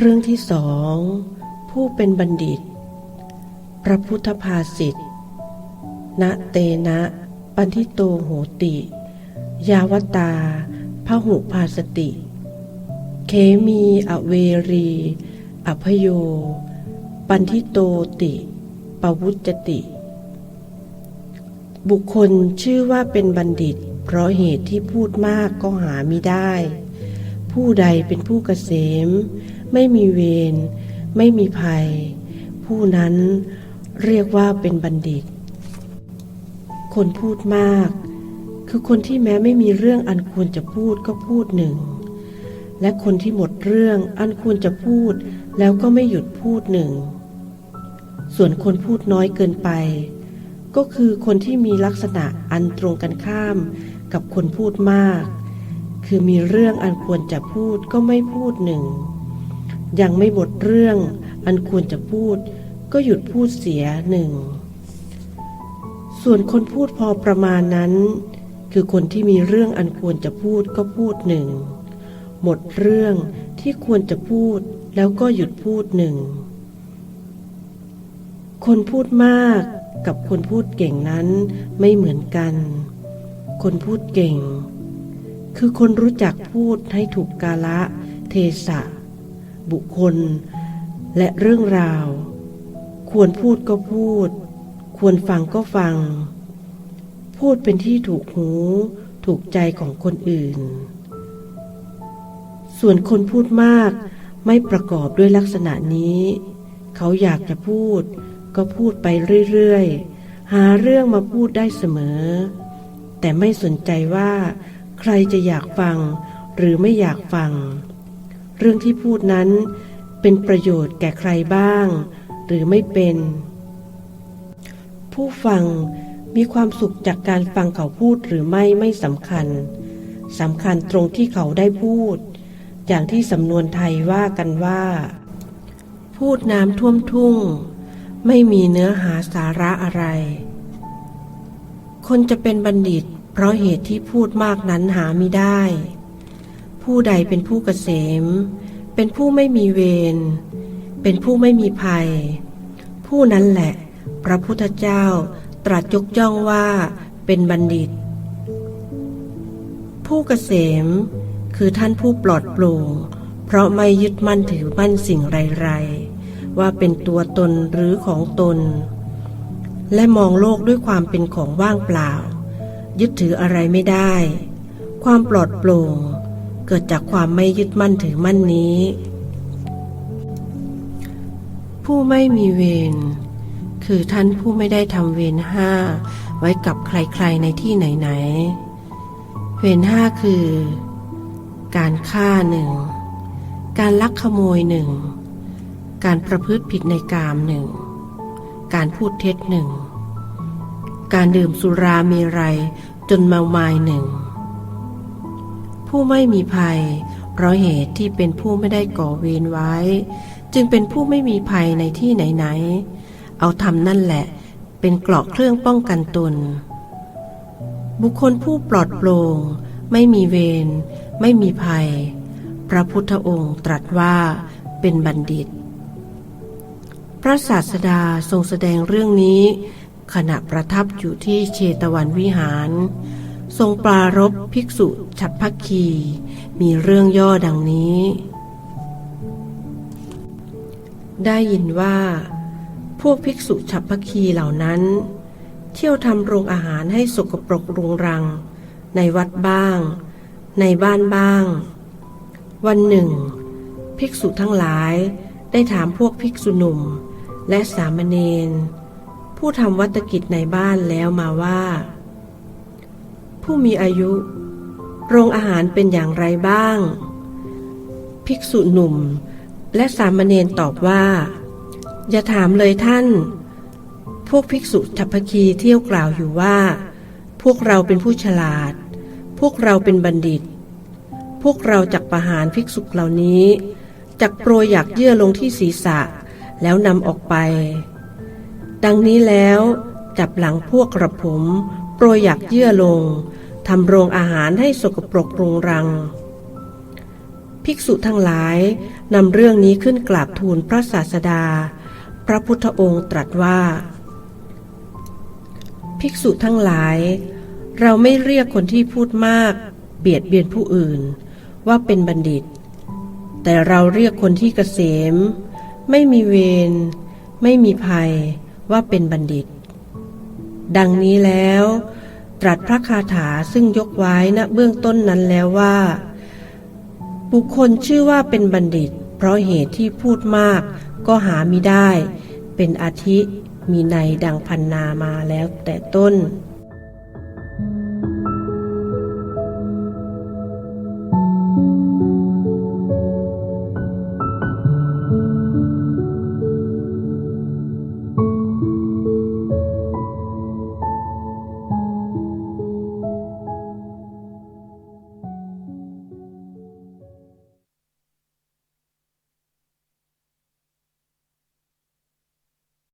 เรื่องที่สอง ผู้เป็นบัณฑิต พระพุทธภาษิตนะเตนะปันทิโตโหติ ยาวตาพหุภาสติ เคมีอเวรีอภโย ปันทิโตติปวุจติ บุคคลชื่อว่าเป็นบัณฑิต เพราะเหตุที่พูดมากก็หาไม่ได้ ผู้ใดเป็นผู้เกษม ไม่มีเวร ไม่มีภัย ผู้นั้นเรียกว่าเป็นบัณฑิต คนพูดมาก คือคนที่แม้ไม่มีเรื่องอันควรจะพูดก็พูดหนึ่ง และคนที่หมดเรื่องอันควรจะพูด แล้วก็ไม่หยุดพูดหนึ่ง ส่วนคนพูดน้อยเกินไป ก็คือคนที่มีลักษณะอันตรงกันข้ามกับคนพูดมาก คือมีเรื่องอันควรจะพูดก็ไม่พูดหนึ่ง ยังไม่หมดเรื่องอันควรจะพูด ก็หยุดพูดเสียหนึ่ง ส่วนคนพูดพอประมาณนั้น คือคนที่มีเรื่องอันควรจะพูดก็พูดหนึ่ง หมดเรื่องที่ควรจะพูดแล้วก็หยุดพูดหนึ่ง คนพูดมากกับคนพูดเก่งนั้นไม่เหมือนกัน คนพูดเก่ง คือคนรู้จักพูดให้ถูกกาละเทศะ บุคคล และเรื่องราว ควรพูดก็พูด ควรฟังก็ฟัง พูดเป็นที่ถูกหู ถูกใจของคนอื่น ส่วนคนพูดมากไม่ประกอบด้วยลักษณะนี้ เขาอยากจะพูด ก็พูดไปเรื่อยๆ หาเรื่องมาพูดได้เสมอ แต่ไม่สนใจว่า ใครจะอยากฟังหรือไม่อยากฟัง เรื่องที่พูดนั้นเป็นประโยชน์แก่ใครบ้าง หรือไม่เป็น ผู้ฟังมีความสุขจากการฟังเขาพูดหรือไม่ไม่สำคัญสำคัญตรงที่เขาได้พูด อย่างที่สำนวนไทยว่ากันว่า พูดน้ำท่วมทุ่ง ไม่มีเนื้อหาสาระอะไร คนจะเป็นบัณฑิต เพราะเหตุที่พูดมากนั้นหาไม่ได้ ผู้ใดเป็นผู้เกษม เป็นผู้ไม่มีเวร เป็นผู้ไม่มีภัย ผู้นั้นแหละ พระพุทธเจ้าตรัสยกย่องว่าเป็นบัณฑิต ผู้เกษมคือท่านผู้ปลอดโปร่งเพราะไม่ยึดมั่นถือมั่นสิ่งไรๆ ว่าเป็นตัวตนหรือของตน และมองโลกด้วยความเป็นของว่างเปล่า ยึดถืออะไรไม่ได้ ความปลอดโปร่ง เกิดจากความไม่ยึดมั่นถือมั่นนี้ ผู้ไม่มีเวรคือท่านผู้ไม่ได้ทำเวรห้าไว้กับใครๆในที่ไหนๆเวรห้าคือ การฆ่าหนึ่งการลักขโมยหนึ่งการประพฤติผิดในกามหนึ่งการพูดเท็จหนึ่ง การดื่มสุราเมรัยจนเมามายหนึ่ง ผู้ไม่มีภัย เพราะเหตุที่เป็นผู้ไม่ได้ก่อเวรไว้ จึงเป็นผู้ไม่มีภัยในที่ไหนๆ เอาทำนั่นแหละ เป็นเกราะเครื่องป้องกันตน บุคคลผู้ปลอดโปร่งไม่มีเวรไม่มีภัย พระพุทธองค์ตรัสว่าเป็นบัณฑิต พระศาสดาทรงแสดงเรื่องนี้ ขณะประทับอยู่ที่เชตวันวิหาร ทรงปรารบภิกษุฉับพักคี มีเรื่องย่อดังนี้ ได้ยินว่า พวกภิกษุฉับพักคีเหล่านั้น เที่ยวทำโรงอาหารให้สกปรกรุงรัง ในวัดบ้าง ในบ้านบ้าง วันหนึ่ง ภิกษุทั้งหลายได้ถามพวกภิกษุหนุ่มและสามเณร ผู้ทำวัตกิจในบ้านแล้วมาว่า ผู้มีอายุ โรงอาหารเป็นอย่างไรบ้าง ภิกษุหนุ่มและสามเณรตอบว่า อย่าถามเลยท่าน พวกภิกษุฉัพพคีเที่ยวกล่าวอยู่ว่า พวกเราเป็นผู้ฉลาด พวกเราเป็นบัณฑิต พวกเราจักประหารภิกษุเหล่านี้จักโปรยอยากเยื่อลงที่ศีรษะ แล้วนำออกไป ดังนี้แล้วจับหลังพวกกระผมโปรยอยากเยื่อลงทำโรงอาหารให้สกปรกรุงรัง ภิกษุทั้งหลายนำเรื่องนี้ขึ้นกราบทูลพระศาสดา พระพุทธองค์ตรัสว่า ภิกษุทั้งหลาย เราไม่เรียกคนที่พูดมาก เบียดเบียนผู้อื่น ว่าเป็นบัณฑิต แต่เราเรียกคนที่เกษม ไม่มีเวรไม่มีภัย ว่าเป็นบัณฑิต ดังนี้แล้ว ตรัสพระคาถาซึ่งยกไว้ณเบื้องต้นนั้นแล้วว่า บุคคลชื่อว่าเป็นบัณฑิต เพราะเหตุที่พูดมากก็หามิได้ เป็นอาทิมีในดังพันนามาแล้วแต่ต้น